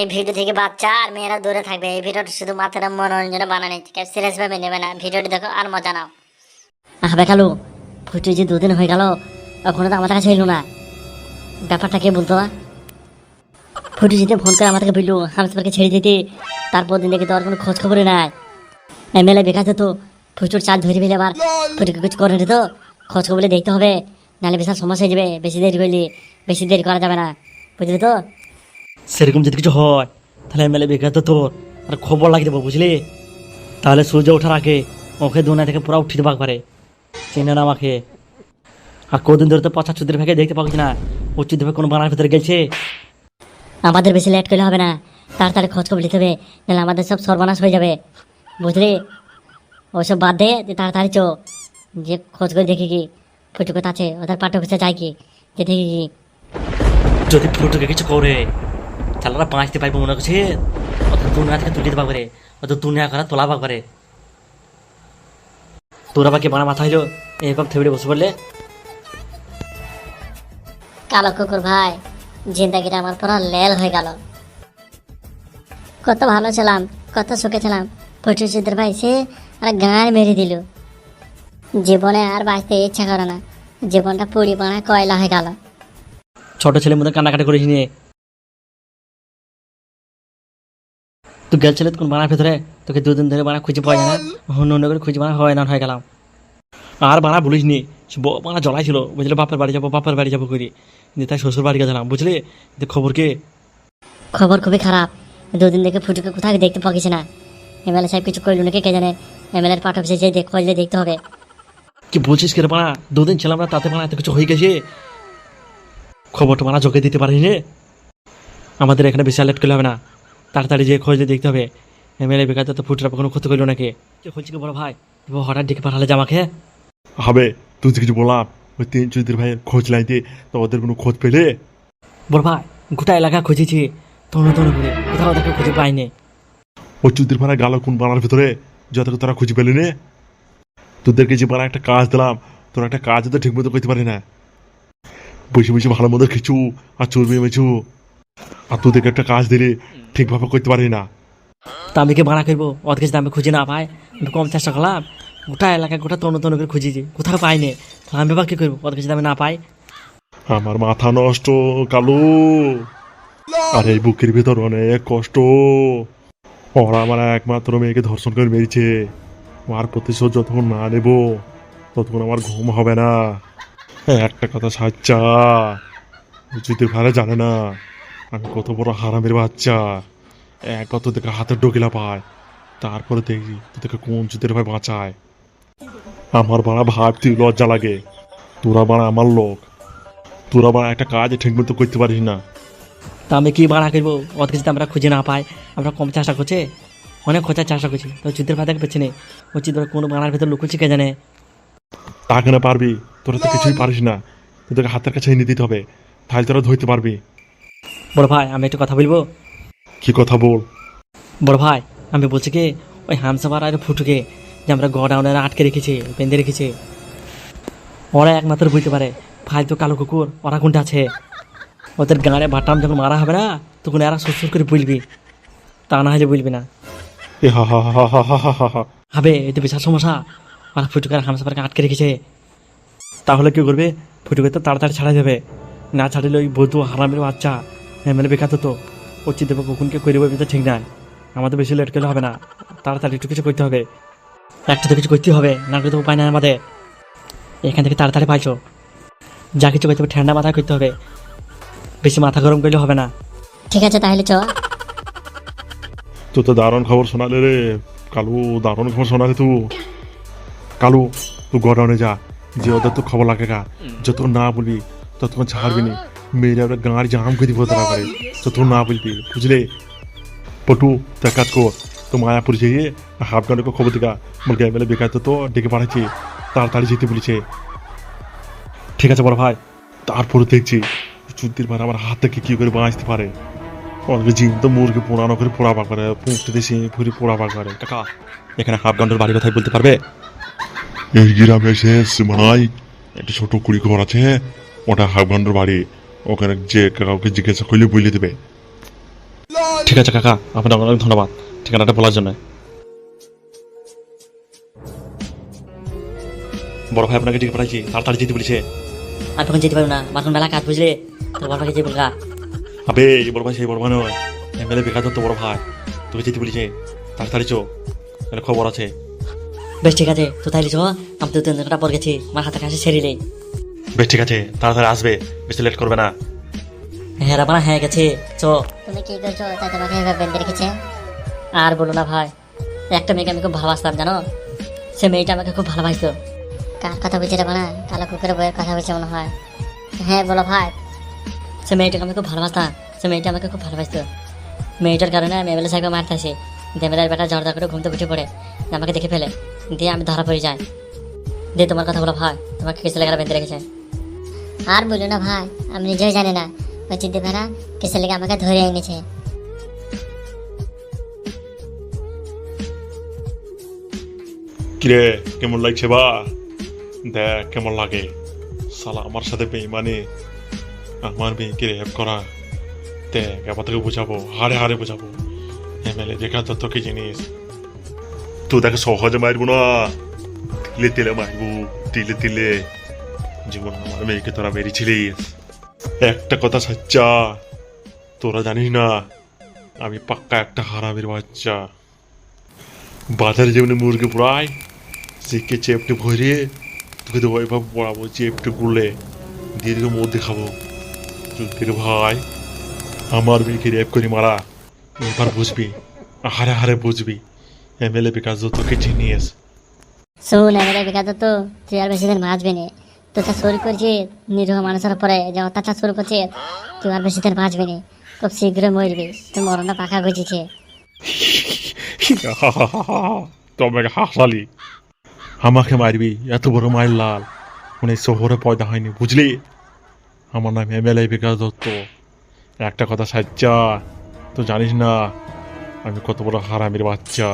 এই ভিডিও থেকে বাচ্চা আর মেয়েরা দূরে থাকবে। এই ভিডিওটা শুধু মাথাটা মনোরঞ্জনে বানানো কেউ সিরিয়াস ভাবে নেবে না। ভিডিওটি দেখো আর মজা নাও। আহবে কালু ফুটু যে দুদিন হয়ে গেল এখনও তো আমাদের কাছে এলো না। ব্যাপারটা কে বলতো ফুটু যেতে ফোন করে আমাদেরকে বলল হামসপারকে ছেড়ে দিতে, তারপর দিন দেখে তো কোনো খোঁজ খবরই নাই। এমএলএ বেকার তো, ফুটুর চাল ধরে ফেলে আবার ফুটুকে কিছু করে তো। খোঁজ খবরে দেখতে হবে, নাহলে বিশাল সমস্যা হয়ে যাবে, বেশি দেরি করলে বেশি দেরি করা যাবে না। বুঝলি তো? সেরকম যদি কিছু হয় তাহলে এমএলএ বেকার তো তোর। আর খবর লাগিয়ে দেবো বুঝলি? তাহলে সূর্য ওঠার আগে ওকে দুনিয়া থেকে পুরো উঠিয়ে দেবো একবারে। চেনে না আমাকে। আর কদিন ধরে তো পচা চুদের ভাগে দেখতে পাচ্ছি না। ও ভাগে কোনো বানার ভিতরে গেছে আমাদের বেশি লেট করলে হবে না। তাড়াতাড়ি খোঁজ খবর নিতে হবে নাহলে আমাদের সব সর্বনাশ হয়ে যাবে। বুঝলি? ওসব বাদ দে তাড়াতাড়ি চো। যে খোঁজ করে দেখি কি ফুটু কোথা আছে ওদের পাঠক যায় কি যে দেখি কি। যদি ফুটুকে কিছু করে চালারা বাঁচতে পারব মনে করছে অত দুনিয়া থেকে তুলে দেবা করে অত দুনিয়া করা তোলা করে তোরা বাকি বানা মাথা হইল এরকম থেবড়ে বসে পড়লে। কালো কুকুর ভাই জিন্দাগিটা আমার পুরো লেল হয়ে গেল। কত ভালো ছিলাম কত সুখে ছিলাম। ফুটু সিদ্ধের ভাই সে আর গাঁড় মেরে দিল। জীবনে আর বাঁচতে ইচ্ছা করে না। জীবনটা পুড়ি বানায় কয়লা হয়ে গেল। ছোট ছেলের মধ্যে কান্নাকাটি করিস নিয়ে তুই গেলছিলে কোন বানার ভেতরে তোকে দুদিন ধরে বানা খুঁজে পাওয়া যায় না অন্য অন্য করে খুঁজে বানা হয় না হয়ে গেলাম আর বানা বলিস নি বানা জ্বলাইছিল বুঝলে বাপের বাড়ি যাব বাপের বাড়ি যাব করি দিয়ে তাই শ্বশুর বাড়ি গেছিলাম বুঝলি খবর কে খবর খুবই খারাপ। দুদিন থেকে ফুটুকে কোথাও দেখতে পাচ্ছি না এমএলএ সাহেব কিছু করল নাকি কে জানে? এমএলএ পাঠ অফিসে দেখ খোঁজলে দেখতে হবে। কি বলছিস কে বানা? দুদিন ছিলাম না তাতে বানা এত কিছু হয়ে গেছে। খবরটা বানা চোখে দিতে পারিস রে। আমাদের এখানে বেশি অ্যালার্ট করলে হবে না। তাড়াতাড়ি যে খোঁজলে দেখতে হবে। এমএলএ বেকার তো ফুটরা কোনো ক্ষতি করল নাকি? কে হচ্ছে কি বড় ভাই? এবার হঠাৎ ডেকে পাঠালে জামাকে হবে তুই কিছু বললাম। ওই তিন চৌধুরী ভাইয়ের খোঁজ লাইতে তো ওদের কোনো খোঁজ পেলে? বড় ভাই গোটা এলাকা খুঁজেছি। তনু তনু করে কোথাও তাকে খুঁজে পাইনি। ওই চৌধুরী ভাড়া গেল কোন বানার ভিতরে? যত তোরা খুঁজে পেলি নে। তোদেরকে যে বানা একটা কাজ দিলাম তোরা একটা কাজ তো ঠিক মতো করতে পারি না। বসে বসে ভালো মতো খিচু আর চর্বি মেছু আর তোদেরকে একটা কাজ দিলে ঠিকভাবে করতে পারি না। তা আমি কি ভাড়া করব? ওদের কাছে আমি খুঁজে না পাই আমি কম চেষ্টা করলাম। গোটা এলাকায় গোটা তনু তনু করে খুঁজেছি কোথাও পাইনি। তাহলে আমি বা কি করব? ওদের কাছে আমি না পাই আমার মাথা নষ্ট কালু। আর এই বুকের ভিতর অনেক কষ্ট। ওরা আমার একমাত্র মেয়েকে ধর্ষণ করে মেরেছে। আমার প্রতিশোধ যতক্ষণ না নেব ততক্ষণ আমার ঘুম হবে না। একটা কথা সাচ্চা। যদি ভাড়া জানে না। আমি কত বড় হারামের বাচ্চা। এক একবার তোদেরকে হাতে ডোকিলা পায় তারপরে দেখি তোদেরকে কোন চুতের ভাই বাঁচায়। আমার বাড়া ভাবতে লজ্জা লাগে। তোরা বাড়া আমার লোক। তোরা বাড়া একটা কাজ ঠিক মতো করতে পারিস না। তা আমি কি বাড়া করব? অত কাছে আমরা খুঁজে না পাই। আমরা কম চেষ্টা করছে। অনেক খোঁজার চেষ্টা করছি। তো যুদ্ধের ভাতাকে পেছনে ও চিত্র কোনো বানার ভেতর লুকুচ্ছে কে জানে? তাকে না পারবি? তোরা তো কিছুই পারিস না। তোদেরকে হাতের কাছে নিয়ে দিতে হবে। তাহলে তোরা ধরতে পারবি। বড় ভাই আমি একটু কথা বলব? কি কথা বল? বড় ভাই আমি বলছি কি ওই হামসাবার আর ফুটুকে যে আমরা গডাউনে আটকে রেখেছি বেঁধে রেখেছি। ওরা একমাত্র বুঝতে পারে ভাই তো কালো কুকুর ওরা কোনটা আছে? ওদের গাঁড়ে বাটাম যখন মারা হবে না তখন এরা সুর করে বুঝবি তা না হলে বুঝবি না। হবে এটা বিশাল সমস্যা। আর ফুটুকার হামসাপারকে আটকে রেখেছে। তাহলে কি করবে? ফুটুকে তো তাড়াতাড়ি ছাড়া যাবে না ছাড়লে ওই বধু হারামের বাচ্চা এমএলএ বেকার তো। ও চিন্তা কখনকে করে দেবে তো ঠিক নাই। আমাদের বেশি লেট করলে হবে না। তাড়াতাড়ি একটু কিছু করতে হবে। একটা তো কিছু করতে হবে না করতে উপায় নাই আমাদের। এখান থেকে তাড়াতাড়ি পাইছো। যা কিছু করতে হবে ঠান্ডা মাথায় করতে হবে। বেশি মাথা গরম করলে হবে না। ঠিক আছে তাহলে চ তো তো দারুণ খবর শোনালে রে। কালু দারুণ খবর শোনালে তু। কালু তুই গডাউনে যা। যে ওদের তো খবর লাগে গা যতক্ষণ না বলবি ততক্ষণ ছাড়বি নি। মেয়েরা ওরা গাঁড় জাম করে দিব তারা করে যতক্ষণ না বলবি বুঝলে পটু তার কাজ কর তো মায়াপুর যেয়ে হাফ গানকে খবর দিকা বলকে এমএলএ বেকার তো ডেকে পাঠাচ্ছি তাড়াতাড়ি যেতে বলেছে ঠিক আছে বড় ভাই তারপরে দেখছি চুদ্দির ভাই আমার হাত থেকে কি করে বাঁচতে পারে অনেকে জিম তো মুরগি পোড়ানো করে পোড়াবা করে পুঁকতে দেশে ফুরি পোড়াবা করে কাকা এখানে হাফ গান্ডের বাড়ি কথাই বলতে পারবে এই গ্রামে শেষ মানাই একটা ছোট কুড়ি ঘর আছে ওটা হাফ গান্ডের বাড়ি ওখানে যে কাউকে জিজ্ঞাসা করলে বলে দেবে। ঠিক আছে কাকা আপনাকে অনেক ধন্যবাদ। ঠিকানাটা বলার জন্য। বড় ভাই আপনাকে টিকে পাঠাইছি তাড়াতাড়ি যেতে বলেছে। আর তখন যেতে পারব না মাখন মেলা কাজ বুঝলে? তো বড় ভাইকে যে বলগা। আবে এই বড় ভাই সেই বড় ভাই নয় এমএলএ বেকার তো বড় ভাই। তোকে যেতে বলেছে তাড়াতাড়ি চো। খবর আছে। বেশ ঠিক আছে। তো তাইলে চো আমি তো তিন ঘণ্টা পর গেছি। আমার হাতে কাছে সেরিলে বেশ ঠিক আছে তাড়াতাড়ি আসবে বেশি লেট করবে না। হ্যাঁ রাবানা হ্যাঁ গেছে চ তুমি কি করছ তাই তোমাকে এভাবে বেঁধে রেখেছে আর বলো না ভাই একটা মেয়েকে আমি খুব ভালোবাসতাম জানো? সে মেয়েটা আমাকে খুব ভালোবাসতো। কার কথা বলছে রাবানা কালো কুকুরের বইয়ের কথা বলছে মনে হয়। হ্যাঁ বলো ভাই। সে মেয়েটাকে আমি খুব ভালোবাসতাম সে মেয়েটা আমাকে খুব ভালোবাসতো। মেয়েটার কারণে আমি এমএলএ সাহেবকে মারতে আসি। দেমেলার বেটা জর্দা করে ঘুমতে উঠে পড়ে আমাকে দেখে ফেলে। দিয়ে আমি ধরা পড়ে যাই। দিয়ে তোমার কথা বলো ভাই তোমাকে কিসে লেগে বেঁধে রেখেছে। আর বলো না ভাই, আমি নিজেও জানি না। ওই চিন্তা ভাড়া কিসে লেগে আমাকে ধরে এনেছে? কিরে, কেমন লাগছে বা? দেখ, কেমন লাগে। সালা আমার সাথে বেইমানি। আমার মেয়েকে রেপ করা। দেখ এবার তোকে বুঝাবো, হারে হারে বুঝাবো। এমএলএ দেখা তো তোকে জিনিস। তুই তাকে সহজে মারবো না। তিলে তিলে মারবো, তিলে তিলে। জীবন আমার মেয়েকে তোরা মেরেছিলিস। একটা কথা সচ্চা, তোরা জানিস না, আমি পাক্কা একটা হারামের বাচ্চা। বাজারে যেমনি মুরগি পোড়ায় শিখে চেপটে ভরিয়ে, তোকে তো ওইভাবে পড়াবো চেপটে গুলে। দিয়ে দিকে মধ্যে খাব। চুক্তির ভাই, আমার মেয়েকে রেপ করে মারা। এবার বুঝবি হারে হারে বুঝবি এমএলএ বিকাশ তোকে চিনিস শোন এবারে বেকার তো তুই আর বেশি দিন বাঁচবি নি। তো শুরু করছিস নিরীহ মানুষের উপরে যে অত্যাচার শুরু করছে তুই আর বেশি দিন বাঁচবি নি। খুব শীঘ্রই মরবি তুই মরণটা পাকা গুছিছে তবে হাসালি। আমাকে মারবি এত বড় মায়ের লাল। মানে শহরে পয়দা হয়নি বুঝলি? আমার নাম এমএলএ বিকাশ দত্ত। একটা কথা সাচ্চা তো জানিস না আমি কত বড় হারামির বাচ্চা।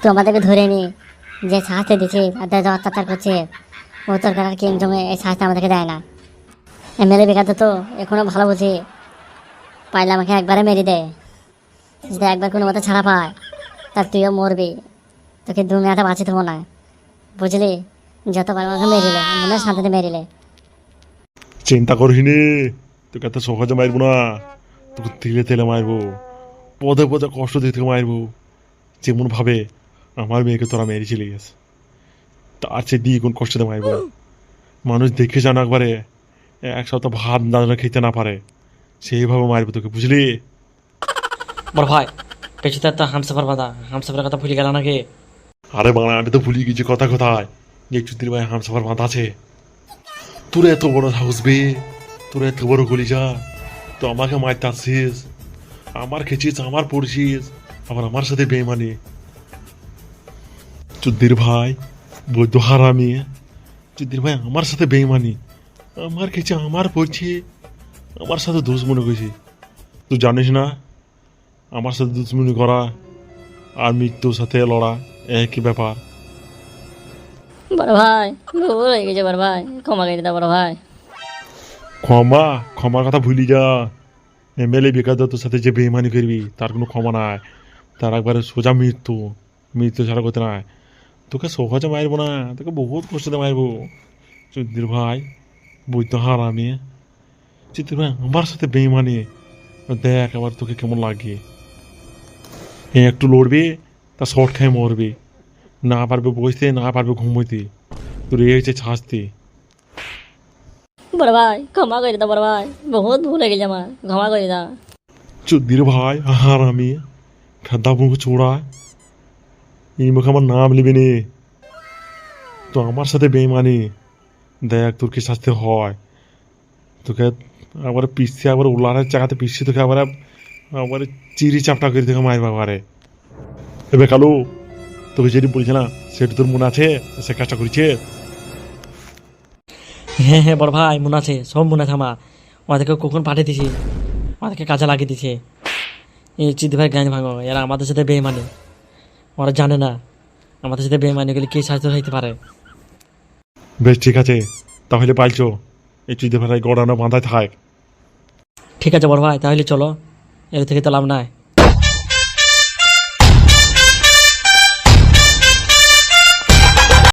তুই আমাদেরকে ধরে নি যে সাহায্য দিচ্ছে আর অত্যাচার করছে ও তোর কারণ কিং জমে এই সাহায্য আমাদেরকে দেয় না? এমএলএ বেকার তো এখনও ভালো বুঝি। পাইলে আমাকে একবারে মেরে দেয় যদি একবার কোনো মতো ছাড়া পায়, তার তুইও মরবি। তোকে দু দুনিয়াতে বাঁচিয়ে দেবো না। বুঝলি? যতবার আমাকে মেরিলে, মনে শান্তিতে মেরিলে। চিন্তা করিস নি। তোকে এত সহজে মারবো না। তোকে তেলে তেলে মারবো। পদে পদে কষ্ট দিয়ে তোকে মারবো। যেমন ভাবে আমার মেয়েকে তোরা মেরেছিলিস। তার চেয়ে দিয়ে কোন কষ্টতে মারবো মানুষ দেখে জানো একবারে এক সপ্তাহ ভাত দাঁড়ানো খেতে না পারে। সেইভাবে মারবো তোকে বুঝলি? বড় ভাই পেছনে একটা হামসাফার বাঁধা হামসাফারের কথা ভুলে গেল নাকি? আরে বাংলা আমি তো ভুলে গেছি কথা কোথায়? যে চুদির ভাই হামসাফার বাঁধা আছে। তোর এত বড় হাউস বে তোর এত বড় গলিজা তো আমাকে মারতে আসছিস আমার খেছিস আমার পড়ছিস আবার আমার সাথে বেমানি চুদ্দির ভাই বৈদ্য হারামি চুদ্দির ভাই আমার সাথে বেমানি আমার খেছে আমার পড়ছে। আমার সাথে দুশ্মনী করছে। তুই জানিস না আমার সাথে দুশ্মনী করা আর মৃত্যুর সাথে লড়া একই ব্যাপার। বড় ভাই ভুল হয়ে গেছে বড় ভাই। ক্ষমা করে দাও বড় ভাই। ক্ষমা ক্ষমার কথা ভুলি যা। এমএলএ তোর সাথে যে বেইমানি করবি তার কোনো ক্ষমা নাই। তার একবারে সোজা মৃত্যু। মৃত্যু ছাড়া করতে নাই। তোকে সহজে মারবো না তোকে বহুত কষ্টতে মারবো চুদ্দির ভাই বুঝতে হার আমি চুদ্দির ভাই আমার সাথে বেইমানি দেখ আবার তোকে কেমন লাগে। এ একটু লড়বি তা শর্ট খেয়ে মরবি না পারবে বসতে না পারবে ঘুমোতে। তোর এই হচ্ছে শাস্তি। বড় ভাই ক্ষমা করে দাও বড় ভাই বহুত ভুল হয়ে গেছে আমার ক্ষমা করে দাও চুদ্দির ভাই আমি খাদ্দা মুখ চোড়া এই মুখে আমার নাম নিবি নি। তো আমার সাথে বেইমানি। দেখ তোর কি শাস্তি হয়। তোকে আবার পিসছে, আবার উল্লারের চাকাতে পিসছে, তোকে আবার আবার চিরি চাপটা করে তোকে মারবা আবারে। এবার কালু, তোকে যেটি বলছে না সেটা তোর মনে আছে? সে কাজটা করেছে? হ্যাঁ হ্যাঁ বড় ভাই, মনে আছে, সব মনে আছে আমার। ওদেরকে কখন পাঠিয়ে দিছি? ওদেরকে কাজে লাগিয়ে দিছে। এই চিদি ভাই গান ভাঙো, এরা আমাদের সাথে বেমানি ওরা জানে না। আমাদের সাথে বেমানি গেলে কে সাহায্য হইতে পারে? বেশ ঠিক আছে। তাহলে পাইছো। এই চুইতে ভাড়ায় গড়ানো বাঁধায় থাক। ঠিক আছে বড় ভাই তাহলে চলো। এর থেকে তো লাভ নাই।